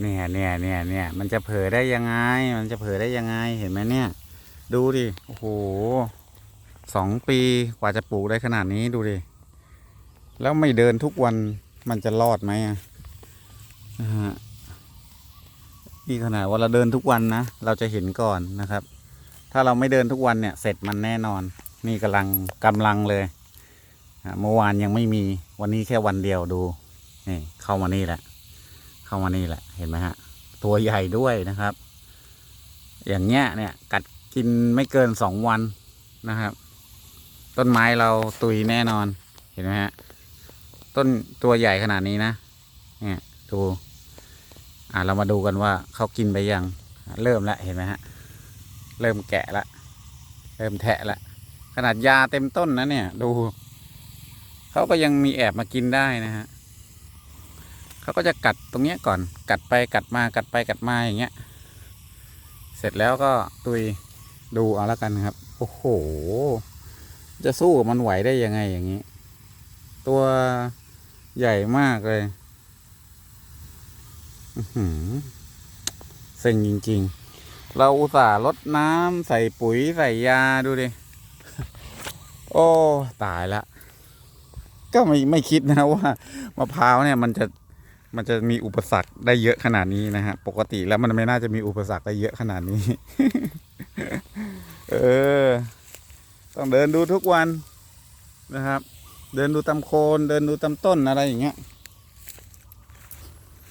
เนี่ยเนี่ยเนี่ยเนี่ยมันจะเผลอได้ยังไง มันจะเผลอได้ยังไงเห็นไหมเนี่ย ดูดิโอ้โหสองปีกว่าจะปลูกได้ขนาดนี้ดูดิแล้วไม่เดินทุกวันมันจะรอดไหมอะนะฮะนี่ขนาดว่าเราเดินทุกวันนะเราจะเห็นก่อนนะครับ ถ้าเราไม่เดินทุกวันเนี่ย เสร็จมันแน่นอน นี่กำลังกำลังเลยอะเมื่อวานยังไม่มีวันนี้แค่วันเดียวดูนี่เข้ามานี่แหละ เข้ามานี่แหละเห็นไหมฮะ ตัวใหญ่ด้วยนะครับ อย่างเงี้ยเนี่ยกัดกินไม่เกินสองวันนะครับ ต้นไม้เราตุยแน่นอนเห็นไหมฮะต้นตัวใหญ่ขนาดนี้นะเนี่ยดูอ่าเรามาดูกันว่าเขากินไปยังเริ่มแล้วเห็นไหมฮะเริ่มแกะละเริ่มแทะละขนาดยาเต็มต้นนะเนี่ย ดูเขาก็ยังมีแอบมากินได้นะฮะ เขาก็จะกัดตรงเนี้ยก่อน กัดไปกัดมากัดไปกัดมาอย่างเงี้ย เสร็จแล้วก็ตุยดูเอาแล้วกันครับ โอ้โห จะสู้กับมันไหวได้ยังไงอย่างนี้ ตัวใหญ่มากเลยเซ็งจริง ๆ เราอุตส่าห์ลดน้ำใส่ปุ๋ยใส่ยาดูดิ โอ้ ตายละ ก็ไม่ไม่คิดนะว่ามะพร้าวเนี่ยมันจะ มันจะมีอุปสรรคได้เยอะขนาดนี้นะฮะ ปกติแล้วมันไม่น่าจะมีอุปสรรคได้เยอะขนาดนี้ เออ ต้องเดินดูทุกวันนะครับ เดินดูตามโคน เดินดูตามต้นอะไรอย่างเงี้ย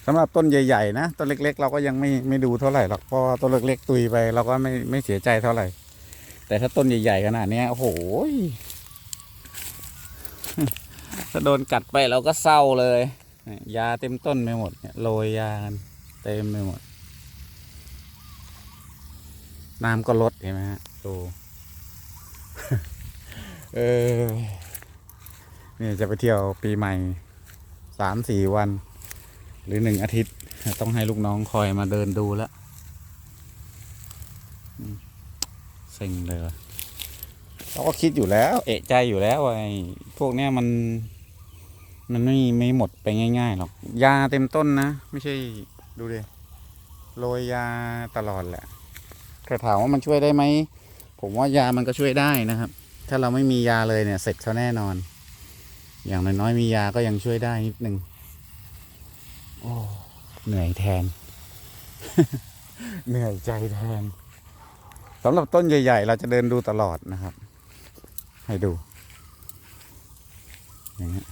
สำหรับต้นใหญ่ๆนะต้นเล็ก ๆ เราก็ยังไม่ไม่ดูเท่าไหร่หรอกเพราะต้นเล็กๆตุยไปเราก็ไม่ไม่เสียใจเท่าไหร่ แต่ถ้าต้นใหญ่ๆขนาดเนี้ยโอ้โหถ้าโดนกัดไปเราก็เศร้าเลย ยาเต็มต้นไปหมดเนี่ยโรยยากันเต็มไปหมด น้ำก็ลดเห็นไหมฮะดูเออนี่จะไปเที่ยวปีใหม่สามสี่วัน หรือหนึ่งอาทิตย์ ต้องให้ลูกน้องคอยมาเดินดูแล้วเซ็งเลยเราก็คิดอยู่แล้ว เอะใจอยู่แล้วไอ้พวกเนี้ยมัน มันไม่ไม่หมดไปง่ายๆหรอก ยาเต็มต้นนะ ไม่ใช่ดูดิโรยยาตลอดแหละแต่ถามว่ามันช่วยได้ไหม ผมว่ายามันก็ช่วยได้นะครับ ถ้าเราไม่มียาเลยเนี่ย เสร็จเขาแน่นอน อย่างน้อยๆมียาก็ยังช่วยได้นิดนึงโอ้เหนื่อยแทน เหนื่อยใจแทนสำหรับต้นใหญ่ ๆ เราจะเดินดูตลอดนะครับ ให้ดูอย่างเงี้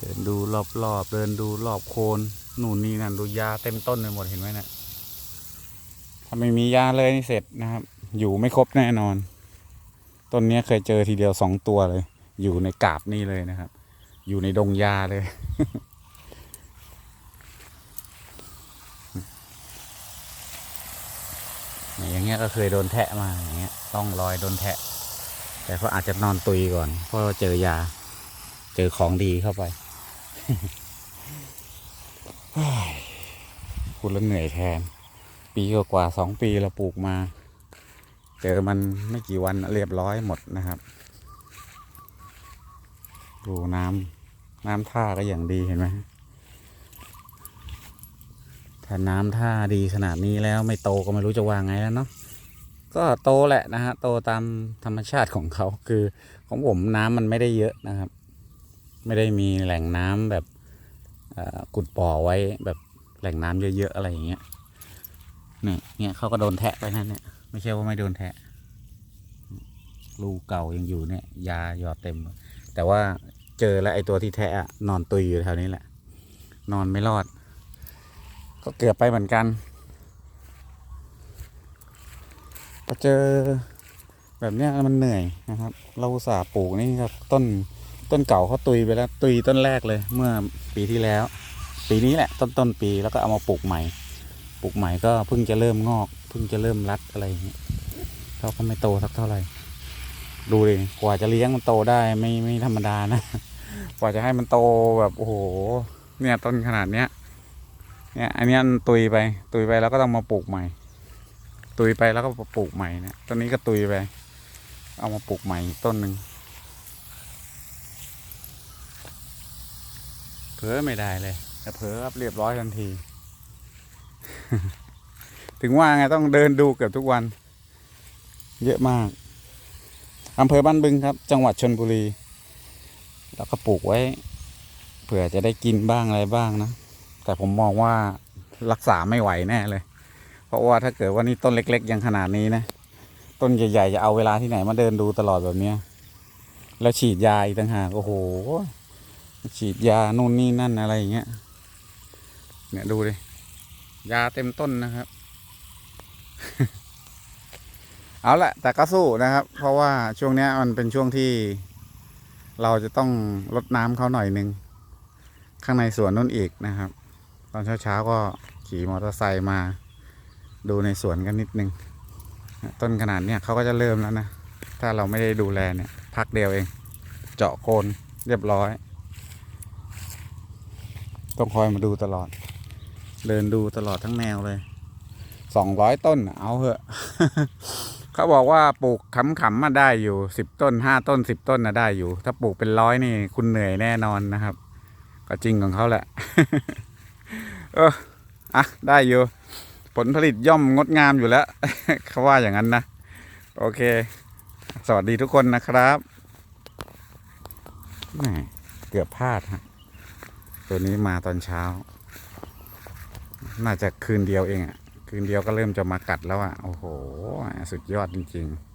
เดินดูรอบๆเดินดูรอบโคนหนูนี่นั่นดูยาเต็มต้นไปหมดเห็นไหมเนะี่ยถ้าไม่มียาเลยนี่เสร็จนะครับ อยู่ไม่ครบแน่นอน ต้นนี้เคยเจอทีเดียวสองตัวเลย อยู่ในกาบนี่เลยนะครับ อยู่ในดงยาเลย อย่างเงี้ยก็เคยโดนแทะมาอย่างเงี้ยต้องรอยโดนแทะ แต่เขาอาจจะนอนตุยก่อน เพราะเจอยา เจอของดีเข้าไป เฮ้ยพูดแล้วเหนื่อยแทน ปีกว่าสองปีเราปลูกมา เจอมันไม่กี่วันเรียบร้อยหมดนะครับ ดูน้ำน้ำท่าก็อย่างดีเห็นไหมถ้าน้ำท่าดีขนาดนี้แล้วไม่โตก็ไม่รู้จะวางไงแล้วเนาะก็โตแหละนะฮะโตตามธรรมชาติของเขาคือของผมน้ำมันไม่ได้เยอะนะครับ ไม่ได้มีแหล่งน้ำแบบกุดป่อไว้แบบแหล่งน้ำเยอะๆอะไรอย่างเงี้ยเนี่ยเนี่ยเขาก็โดนแทะไปนั่นเนี่ยไม่ใช่ว่าไม่โดนแทะลูเก่ายังอยู่เนี่ย ยาหยอดเต็ม แต่ว่าเจอแล้วไอ้ตัวที่แทะนอนตุยอยู่แถวนี้แหละ นอนไม่รอด ก็เกือบไปเหมือนกันพอเจอแบบเนี้ยมันเหนื่อยนะครับ เราสาปลูกนี่ครับต้น ต้นเก่าเขาตุยไปแล้ว ตุยต้นแรกเลยเมื่อปีที่แล้ว ปีนี้แหละ ต้นต้นปีแล้วก็เอามาปลูกใหม่ ปลูกใหม่ก็เพิ่งจะเริ่มงอก เพิ่งจะเริ่มรัดอะไรอย่างเงี้ยเขาก็ไม่โตสักเท่าไหร่ ดูดิกว่าจะเลี้ยงมันโตได้ไม่ไม่ธรรมดานะ กว่าจะให้มันโตแบบโอ้โห เนี่ยต้นขนาดเนี้ย เนี่ยอันนี้ตุยไป ตุยไปแล้วก็ต้องมาปลูกใหม่ ตุยไปแล้วก็ปลูกใหม่เนี่ยต้นนี้ก็ตุยไป เอามาปลูกใหม่ต้นหนึ่ง เผลอไม่ได้เลยแต่เผลอครับเรียบร้อยทันที ถึงว่าไงต้องเดินดูเกือบทุกวัน เยอะมากอำเภอบ้านบึงครับ จังหวัดชนบุรี แล้วก็ปลูกไว้ เผื่อจะได้กินบ้างอะไรบ้างนะ แต่ผมมองว่ารักษาไม่ไหวแน่เลย เพราะว่าถ้าเกิดว่านี่ต้นเล็ก ๆ ยังขนาดนี้นะ ต้นใหญ่ๆจะเอาเวลาที่ไหนมาเดินดูตลอดแบบนี้แล้วฉีดยาอีกต่างหากโอ้โห ฉีดยานู่นนี่นั่นอะไรอย่างเงี้ยเนี่ยดูดิยาเต็มต้นนะครับ เอาละแต่ก็สู้นะครับ เพราะว่าช่วงนี้มันเป็นช่วงที่ เราจะต้องลดน้ำเขาหน่อยหนึง ข้างในสวนนู่นอีกนะครับ ตอนเช้าๆก็ขี่มอเตอร์ไซค์มา ดูในสวนกันนิดนึง ต้นขนาดเนี้ยเขาก็จะเริ่มแล้วนะ ถ้าเราไม่ได้ดูแลเนี่ย พักเดียวเอง เจาะโคนเรียบร้อย ต้องคอยมาดูตลอด เดินดูตลอดทั้งแนวเลยสองร้อยต้นน่ะเอาเหอะ เขาบอกว่าปลูกขำๆมาได้อยู่สิบต้นห้าต้นสิบต้นนะได้อยู่ ถ้าปลูกเป็นร้อยนี่ คุณเหนื่อยแน่นอนนะครับ ก็จริงของเขาแหละ เอออะได้อยู่ผลผลิตย่อมงดงามอยู่แล้ว เขาว่าอย่างนั้นนะ โอเค สวัสดีทุกคนนะครับแหม่เกือบพลาดฮะ ตัวนี้มาตอนเช้า น่าจะคืนเดียวเองอะ่ะ คืนเดียวก็เริ่มจะมากัดแล้วอะ่ะ โอ้โห สุดยอดจริง ๆ